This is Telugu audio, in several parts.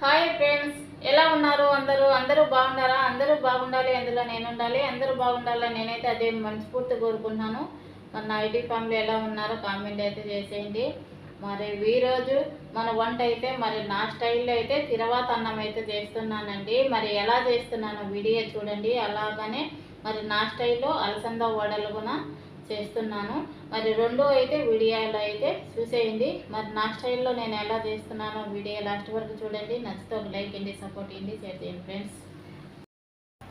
హాయ్ ఫ్రెండ్స్ ఎలా ఉన్నారు? అందరూ అందరూ బాగుండారా? అందరూ బాగుండాలి అందులో నేను ఉండాలి అందరూ బాగుండాలని నేనైతే అదే మనస్ఫూర్తి కోరుకుంటున్నాను. మన ఐటీ ఫ్యామిలీ ఎలా ఉన్నారో కామెంట్ అయితే చేసేయండి. మరి ఈరోజు మన వంట అయితే మరి నా స్టైల్లో అయితే తిరవాత అన్నం అయితే చేస్తున్నానండి. మరి ఎలా చేస్తున్నానో వీడియో చూడండి. అలాగనే మరి నా స్టైల్లో అలసంద వడలుగున కూడా చేస్తున్నాను. మరి రెండు అయితే వీడియోలో అయితే చూసేయండి. మరి నా స్టైల్లో నేను ఎలా చేస్తున్నానో వీడియో లాస్ట్ వరకు చూడండి. నచ్చితే ఒక లైక్ ఇండి సపోర్ట్ ఇవ్వండి షేర్ చేయండి ఫ్రెండ్స్.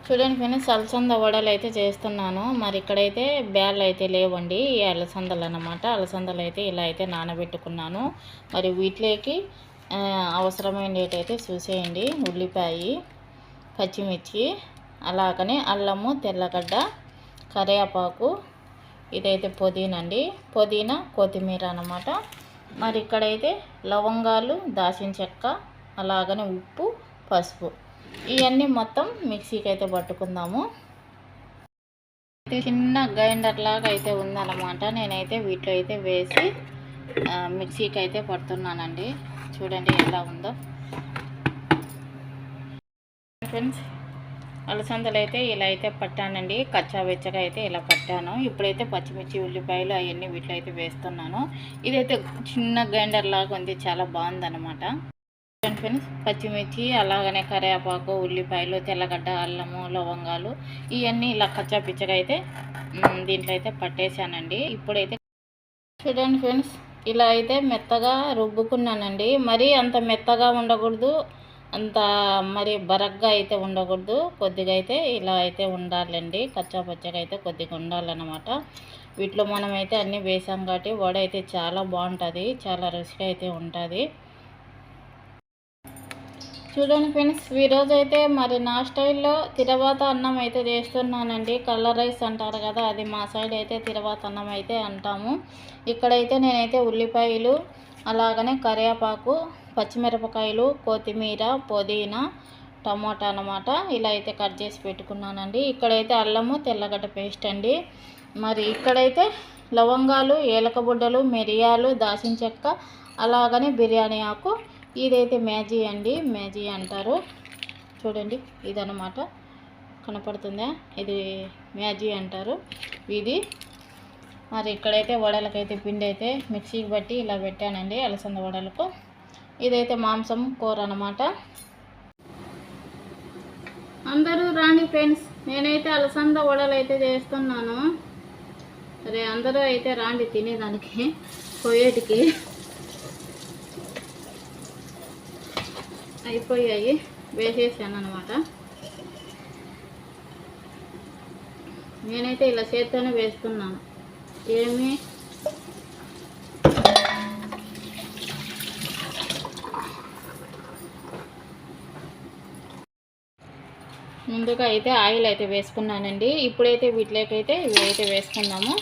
చూడండి ఫ్రెండ్స్ అలసంద వడలు అయితే చేస్తున్నాను. మరి ఇక్కడైతే బ్యాళ్ళు అయితే లేవండి. ఈ అలసందలు అన్నమాట. అలసందలు అయితే ఇలా అయితే నానబెట్టుకున్నాను. మరి వీటిలోకి అవసరమైనటైతే అయితే చూసేయండి. ఉల్లిపాయ పచ్చిమిర్చి అలాగనే అల్లము తెల్లగడ్డ కరివేపాకు ఇదైతే పుదీనా అండి పుదీనా కొత్తిమీర అనమాట మరి ఇక్కడైతే లవంగాలు దాచిన చెక్క అలాగనే ఉప్పు పసుపు. ఇవన్నీ మొత్తం మిక్సీకి అయితే పట్టుకుందాము. అయితే చిన్న గ్రైండర్ లాగా అయితే ఉందన్నమాట. నేనైతే వీటిలో అయితే వేసి మిక్సీకి అయితే పడుతున్నానండి. చూడండి ఎలా ఉందో. ఫ్రెండ్స్ అలసందలు అయితే ఇలా అయితే పట్టానండి. కచ్చా వెచ్చగా అయితే ఇలా పట్టాను. ఇప్పుడైతే పచ్చిమిర్చి ఉల్లిపాయలు అవన్నీ వీటిలో అయితే వేస్తున్నాను. ఇదైతే చిన్న గ్రైండర్ లాగా ఉంది. చాలా బాగుందన్నమాట. చూడండి ఫ్రెండ్స్ పచ్చిమిర్చి అలాగనే కరివేపాకు ఉల్లిపాయలు తెల్లగడ్డ అల్లము లవంగాలు ఇవన్నీ ఇలా కచ్చా పిచ్చగా అయితే దీంట్లో అయితే పట్టేశానండి. ఇప్పుడైతే చూడండి ఫ్రెండ్స్ ఇలా అయితే మెత్తగా రుబ్బుకున్నానండి. మరీ అంత మెత్తగా ఉండకూడదు. అంత మరి బరగ్గా అయితే ఉండకూడదు. కొద్దిగా అయితే ఇలా అయితే ఉండాలండి. కచ్చా పచ్చగా అయితే కొద్దిగా ఉండాలన్నమాట. వీటిలో మనం అయితే అన్నీ వేసాం కాబట్టి వడ అయితే చాలా బాగుంటుంది. చాలా రుచిగా అయితే ఉంటుంది. చూడండి ఫ్రెండ్స్ ఈరోజు అయితే మరి నా స్టైల్లో తిరవాత అన్నం అయితే చేస్తున్నానండి. కలర్ రైస్ అంటారు కదా అది మా సైడ్ అయితే తిరవాత అన్నం అయితే అంటాము. ఇక్కడైతే నేనైతే ఉల్లిపాయలు అలాగనే కరివేపాకు పచ్చిమిరపకాయలు కొత్తిమీర పుదీనా టమోటా అన్నమాట ఇలా అయితే కట్ చేసి పెట్టుకున్నానండి. ఇక్కడైతే అల్లము తెల్లగడ్డ పేస్ట్ అండి. మరి ఇక్కడైతే లవంగాలు ఏలకబుడ్డలు మిరియాలు దాచిన చెక్క అలాగనే బిర్యానీ ఆకు. ఇదైతే మ్యాజీ అండి. మ్యాజీ అంటారు. చూడండి ఇదనమాట కనపడుతుందా? ఇది మ్యాజీ అంటారు. ఇది మరి ఇక్కడైతే వడలకైతే పిండి అయితే మిక్సీకి బట్టి ఇలా పెట్టానండి అలసంద వడలకు. ఇదైతే మాంసం కూర అనమాట అందరూ రాండి ఫ్రెండ్స్ నేనైతే అలసంద వడలు అయితే చేస్తున్నాను. సరే అందరూ అయితే రాండి తినేదానికి పోయేటికి. అయిపోయాయి వేసేసాను అనమాట నేనైతే ఇలా చేత్తోనే వేస్తున్నాను. ఏమి ముందుగా అయితే ఆయిల్ అయితే వేసుకున్నానండి. ఇప్పుడైతే వీటిలోకైతే ఇవి అయితే వేసుకున్నాము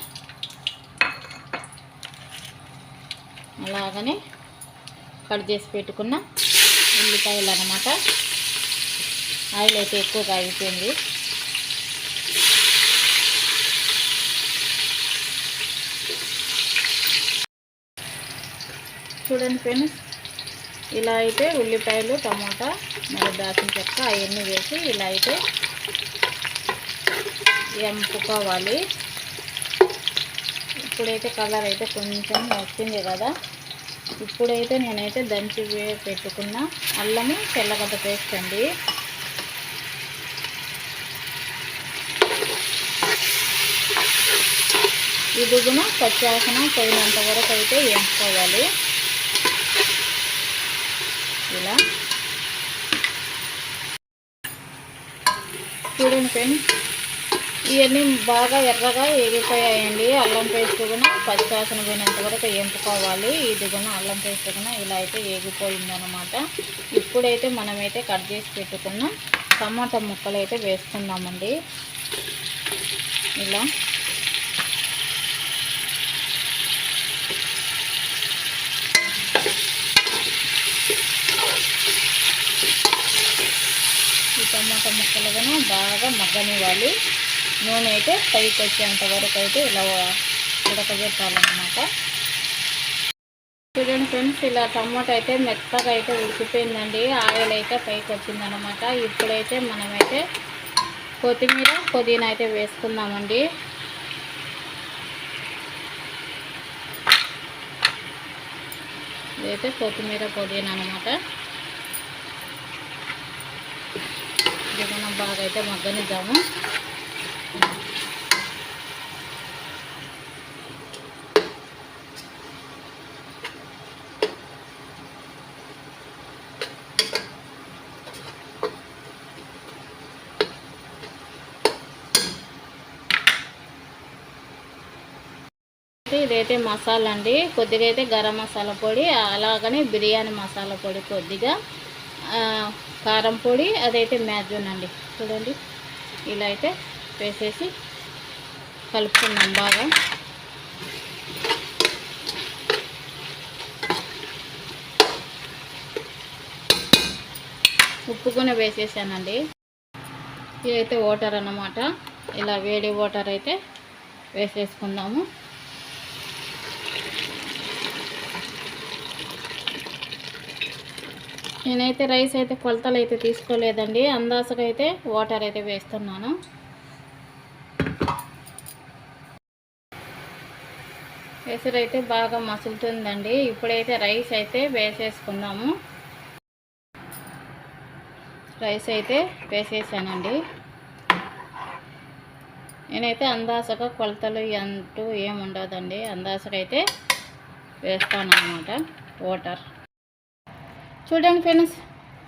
అలాగనే కట్ చేసి పెట్టుకున్న ఉల్లిపాయలు అనమాట ఆయిల్ అయితే ఎక్కువగా అయిపోయింది. చూడండి ఫ్రెండ్స్ ఇలా అయితే ఉల్లిపాయలు టమాటా మరి దాచిన చెక్క అవన్నీ వేసి ఇలా అయితే ఎంపుకోవాలి ఇప్పుడైతే కలర్ అయితే కొంచెం వచ్చింది కదా. ఇప్పుడైతే నేనైతే దంచి పెట్టుకున్న అల్లము తెల్లగడ్డ పేస్ట్ అండి. ఇదిగున కూడా పచ్చాసన పోయినంత వరకు అయితే వేసుకోవాలి ఇలా. చూడండి ఫ్రెండ్స్ ఇవన్నీ బాగా ఎర్రగా ఎగిపోయాయండి అల్లం పేస్ట్ కూడా పచ్చివాసన పోయినంత వరకు ఎంపుకోవాలి. ఇది కూడా అల్లం పేస్ట్ కూడా ఇలా అయితే ఎగిపోయిందనమాట ఇప్పుడైతే మనమైతే కట్ చేసి పెట్టుకున్న టమాటా ముక్కలు అయితే వేసుకుందామండి. ఇలా. టమాటా ముక్కలుగాను బాగా మగ్గనివ్వాలి. నూనె అయితే పైకి వచ్చేంత వరకు అయితే ఇలా ఉడకబెట్టాలన్నమాట. చూడండి చూడండి ఫ్రెండ్స్ ఇలా టమాటా అయితే మెత్తగా అయితే ఉడికిపోయిందండి. ఆయిల్ అయితే పైకి వచ్చిందనమాట ఇప్పుడైతే మనమైతే కొత్తిమీర పుదీనా అయితే వేసుకుందామండి. ఇదైతే కొత్తిమీర పుదీనా అనమాట ఇది మనం బాగా అయితే మగ్గనిద్దాము. అయితే ఇదైతే మసాలా అండి. కొద్దిగా అయితే గరం మసాలా పొడి అలాగనే బిర్యానీ మసాలా పొడి కొద్దిగా. కారం పొడి అదైతే మ్యాజూన్ అండి. చూడండి ఇలా అయితే వేసేసి కలుపుకున్నాం బాగా. ఉప్పు కూడా వేసేసానండి. ఇదైతే వాటర్ అన్నమాట. ఇలా వేడి వాటర్ అయితే వేసేసుకుందాము. నేనైతే రైస్ అయితే కొలతలు అయితే తీసుకోలేదండి. అందాసగా అయితే వాటర్ అయితే వేస్తున్నాను. ఎసరు అయితే బాగా మసులుతుందండి. ఇప్పుడైతే రైస్ అయితే వేసేసుకుందాము రైస్ అయితే వేసేసానండి. నేనైతే అందాసగా కొలతలు అంటూ ఏముండదండి. అందాసగా అయితే వేస్తాను అనమాట వాటర్. చూడండి ఫ్రెండ్స్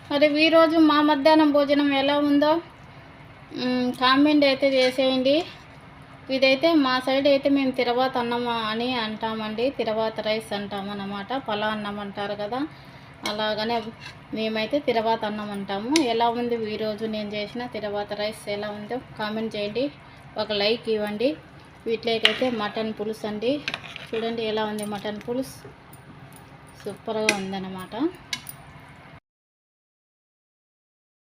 మరి ఈరోజు మా మధ్యాహ్నం భోజనం ఎలా ఉందో కామెంట్ అయితే చేసేయండి. ఇదైతే మా సైడ్ అయితే మేము తిరవాత అన్నం అని అంటామండి. తిరవాత రైస్ అంటామన్నమాట పలా అన్నం అంటారు కదా అలాగనే మేమైతే తిరవాత అన్నం అంటాము. ఎలా ఉంది ఈరోజు నేను చేసిన తిరవాత రైస్ ఎలా ఉందో కామెంట్ చేయండి. ఒక లైక్ ఇవ్వండి. వీటిలోకైతే మటన్ పులుసు అండి. చూడండి ఎలా ఉంది మటన్ పులుసు. సూపర్గా ఉందన్నమాట.